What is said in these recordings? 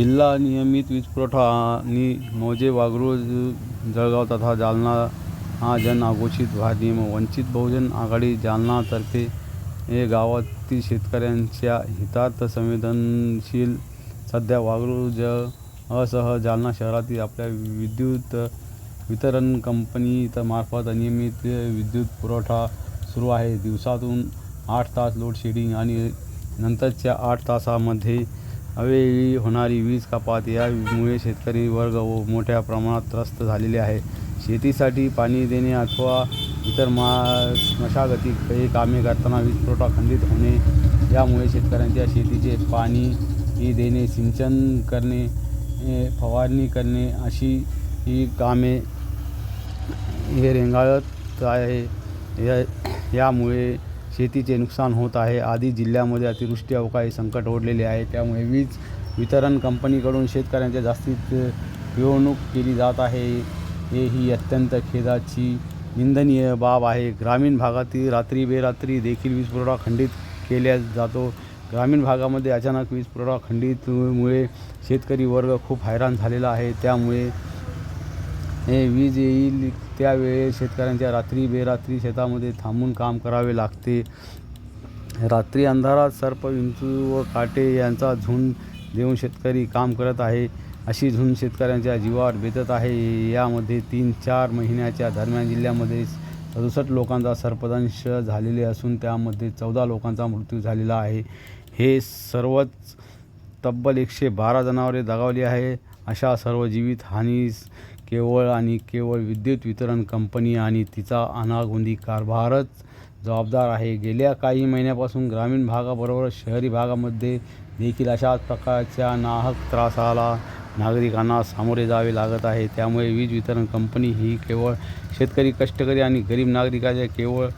जिल्हा नियमित वीज पुरवठा आणि मोजे वाघरूळ जळगाव तथा जालना हा जन आघोषित भारतीय वंचित बहुजन आघाडी जालनातर्फे हे गावातील शेतकऱ्यांच्या हितार्थ संवेदनशील सध्या वाघरूळ ज जालना शहरातील आपल्या विद्युत वितरण कंपनी मार्फत अनियमित विद्युत पुरवठा सुरू आहे. दिवसातून आठ तास लोड शेडिंग आणि नंतरच्या आठ तासामध्ये अवेळी होणारी वीज कपात यामुळे शेतकरी वर्ग व मोठ्या प्रमाणात त्रस्त झालेले आहे. शेतीसाठी पाणी देणे अथवा इतर मा मशागती काही कामे करताना वीज पुरवठा खंडित होणे यामुळे शेतकऱ्यांच्या शेतीचे पाणी ही देणे सिंचन करणे फवारणी करणे अशी ही कामे हे रेंगाळत आहे. या यामुळे शेतीचे नुकसान होत आहे. आधी जिल्ह्यामध्ये अतिवृष्टी अवकाळी संकट ओढलेले आहे. त्यामुळे वीज वितरण कंपनीकडून शेतकऱ्यांच्या जास्तीत पिळवणूक केली जात आहे. हे ही अत्यंत खेदाची निंदनीय बाब आहे. ग्रामीण भागातील रात्री बेरात्री देखील वीज पुरवठा खंडित केल्या जातो. ग्रामीण भागामध्ये अचानक वीज पुरवठा खंडितमुळे शेतकरी वर्ग खूप हैराण झालेला आहे. त्यामुळे हे वीज येईल त्यावेळेस शेतकऱ्यांच्या रात्री बेरात्री शेतामध्ये थांबून काम करावे लागते. रात्री अंधारात सर्प विंचू व काटे यांचा झुंड देऊन शेतकरी काम करत आहे. अशी झुंड शेतकऱ्यांच्या जीवावर बेतत आहे. यामध्ये तीन चार महिन्याच्या दरम्यान जिल्ह्यामध्ये सदुसष्ट लोकांचा सर्पदंश झालेले असून त्यामध्ये चौदा लोकांचा मृत्यू झालेला आहे. हे सर्वच तब्बल एकशे बारा जनावरे दगावली आहे. अशा सर्व जीवित हानी केवळ आणि केवळ विद्युत वितरण कंपनी आणि तिचा अनागोंदी कारभारच जबाबदार आहे. गेल्या काही महिन्यापासून ग्रामीण भागाबरोबर शहरी भागामध्ये देखील अशाच प्रकारच्या नाहक त्रासाला नागरिकांना सामोरे जावे लागत आहे. त्यामुळे वीज वितरण कंपनी ही केवळ शेतकरी कष्टकरी आणि गरीब नागरिकाच्या केवळ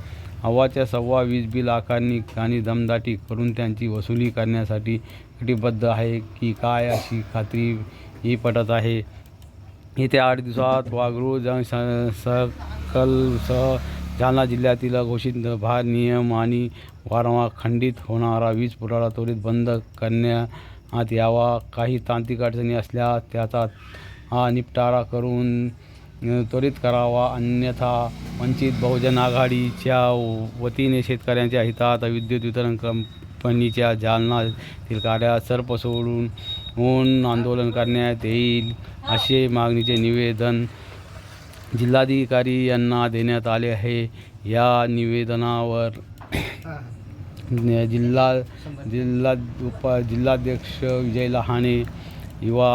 हवाच्या सव्वा वीज बिल आकारणी आणि दमदाटी करून त्यांची वसुली करण्यासाठी कटिबद्ध आहे की काय अशी खात्री ही पटत आहे. येत्या आठ दिवसात वाघरूळ सकल सर्कलसह जालना जिल्ह्यातील घोषित भार नियम आणि वारंवार खंडित होणारा वीज पुरवठा त्वरित बंद करण्यात यावा. काही तांत्रिक अडचणी असल्या त्याचा हा निपटारा करून त्वरित करावा. अन्यथा वंचित बहुजन आघाडीच्या वतीने शेतकऱ्यांच्या हितात विद्युत वितरण कंपनीच्या जालनातील कार्यात सर्प सोडून होऊन आंदोलन करण्यात येईल असे मागणीचे निवेदन जिल्हाधिकारी यांना देण्यात आले आहे. या निवेदनावर जिल्हा जिल्हा उप जिल्हाध्यक्ष विजय लहाने युवा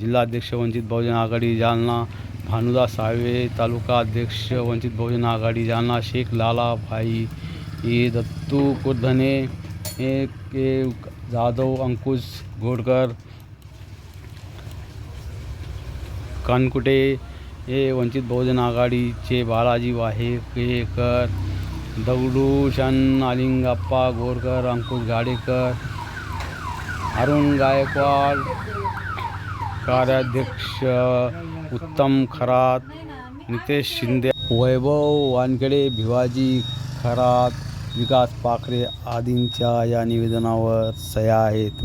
जिल्हाध्यक्ष वंचित बहुजन आघाडी जालना भानुदास साळवे तालुका अध्यक्ष वंचित बहुजन आघाडी जालना शेख लाला भाई दत्तू कुर्धने के जाधव अंकुश घोडकर कानकुटे हे वंचित बहुजन आघाडीचे बालाजी वाहेकर दगडूशन आलिंगप्पा गोरकर अंकुश गाडेकर अरुण गायकवाड कार्याध्यक्ष उत्तम खरात नितेश शिंदे वैभव वानखेडे भिवाजी खरात विकास पाखरे आदींच्या या निवेदनावर सह्या आहेत.